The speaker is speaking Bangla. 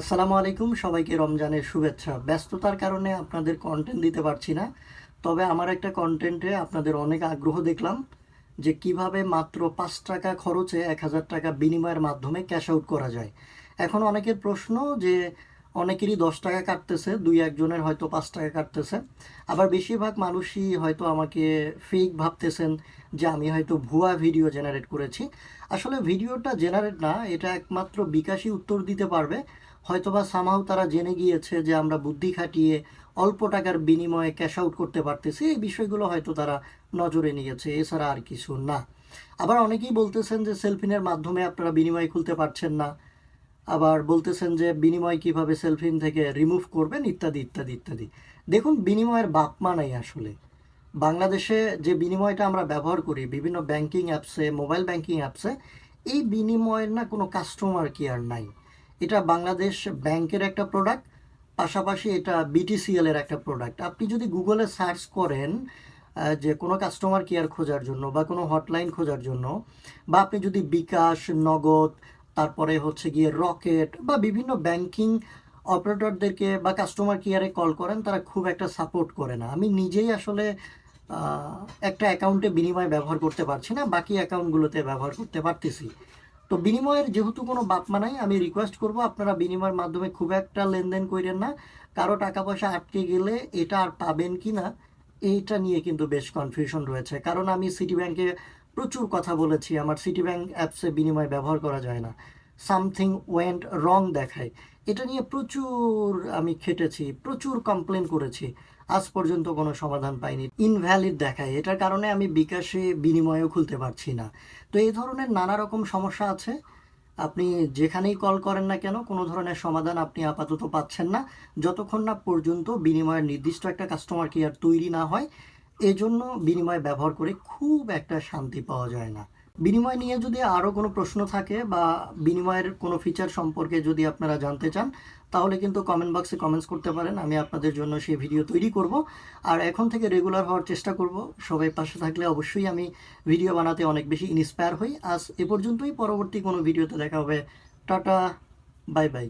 আসসালামু আলাইকুম, সবাইকে রমজানের শুভেচ্ছা। ব্যস্ততার কারণে আপনাদের কন্টেন্ট দিতে পারছি না, তবে আমার একটা কন্টেন্টে আপনাদের অনেক আগ্রহ দেখলাম যে কীভাবে মাত্র পাঁচ টাকা খরচে এক হাজার টাকা বিনিময়ের মাধ্যমে ক্যাশ আউট করা যায়। এখন অনেকের প্রশ্ন যে অনেকেরই দশ টাকা কাটতেছে, দুই একজনের হয়তো পাঁচ টাকা কাটতেছে। আবার বেশিরভাগ মানুষই হয়তো আমাকে ফেক ভাবতেছেন যে আমি হয়তো ভুয়া ভিডিও জেনারেট করেছি। আসলে ভিডিওটা জেনারেট না, এটা একমাত্র বিকাশই উত্তর দিতে পারবে। হয়তোবা সামাও তারা জেনে গিয়েছে যে আমরা বুদ্ধি খাটিয়ে অল্প টাকার বিনিময়ে ক্যাশ আউট করতে পারতেছি। এই বিষয়গুলো হয়তো তারা নজরে নিয়েছে, এছাড়া আর কিছু না। আবার অনেকেই বলতেছেন যে সেলফিনের মাধ্যমে আপনারা বিনিময় খুলতে পারছেন না। আবার বলতেছেন যে বিনিময় কীভাবে সেলফিন থেকে রিমুভ করবেন, ইত্যাদি ইত্যাদি ইত্যাদি। দেখুন, বিনিময়ের বাপমা নাই আসলে। বাংলাদেশে যে বিনিময়টা আমরা ব্যবহার করি, বিভিন্ন ব্যাংকিং অ্যাপসে, মোবাইল ব্যাংকিং অ্যাপসে, এই বিনিময়ের না কোনো কাস্টমার কেয়ার নাই। এটা বাংলাদেশ ব্যাংকের একটা প্রোডাক্ট পাশাপাশি এটা বিটিসিএল এর একটা প্রোডাক্ট আপনি যদি গুগলে সার্চ করেন যে কোনো কাস্টমার কেয়ার খোঁজার জন্য বা কোনো হটলাইন খোঁজার জন্য, বা আপনি যদি বিকাশ, নগদ তারপরে হচ্ছে গিয়ে রকেট বা বিভিন্ন ব্যাংকিং অপারেটরদেরকে বা কাস্টমার কেয়ারে কল করেন, তারা খুব একটা সাপোর্ট করে না। আমি নিজেই আসলে একটা অ্যাকাউন্টে বিনিময় ব্যবহার করতে পারছি না, বাকি অ্যাকাউন্টগুলোতে ব্যবহার করতে পারতেছি। তো বিনিময়ের যেহেতু কোনো বাপমা নাই, আমি রিকোয়েস্ট করব আপনারা বিনিময়ের মাধ্যমে খুব একটা লেনদেন করেন না। কারও টাকা পয়সা আটকে গেলে এটা আর পাবেন কি না এইটা নিয়ে কিন্তু বেশ কনফিউশন রয়েছে। কারণ আমি সিটি ব্যাংকে প্রচুর কথা বলেছি, আমার সিটি ব্যাংক অ্যাপসে বিনিময় ব্যবহার করা যায় না। সামথিং ওয়েন্ট রং দেখায়। এটা নিয়ে প্রচুর আমি খেটেছি, প্রচুর কমপ্লেন করেছি। আজ পর্যন্ত কোনো সমাধান পাইনি। ইনভ্যালিড দেখায়। এটার কারণে আমি বিকাশে বিনিময়ও খুলতে পারছি না। তো এই ধরনের নানা রকম সমস্যা আছে। আপনি যেখানেই কল করেন না কেন, কোনো ধরনের সমাধান আপনি আপাতত পাচ্ছেন না। যতক্ষণ না পর্যন্ত বিনিময়ের নির্দিষ্ট একটা কাস্টমার কেয়ার তৈরি না হয় এজন্য বিনিময় ব্যবহার করে খুব একটা শান্তি পাওয়া যায় না। বিনিময় নিয়ে যদি আরও কোনো প্রশ্ন থাকে বা বিনিময়ের কোনো ফিচার সম্পর্কে যদি আপনারা জানতে চান, তাহলে কিন্তু কমেন্ট বক্সে কমেন্টস করতে পারেন। আমি আপনাদের জন্য সেই ভিডিও তৈরি করব। আর এখন থেকে রেগুলার হওয়ার চেষ্টা করব। সবাই পাশে থাকলে অবশ্যই আমি ভিডিও বানাতে অনেক বেশি ইন্সপায়ার হই। আজ এ পর্যন্তই। পরবর্তী কোনো ভিডিওতে দেখা হবে। Tata bye bye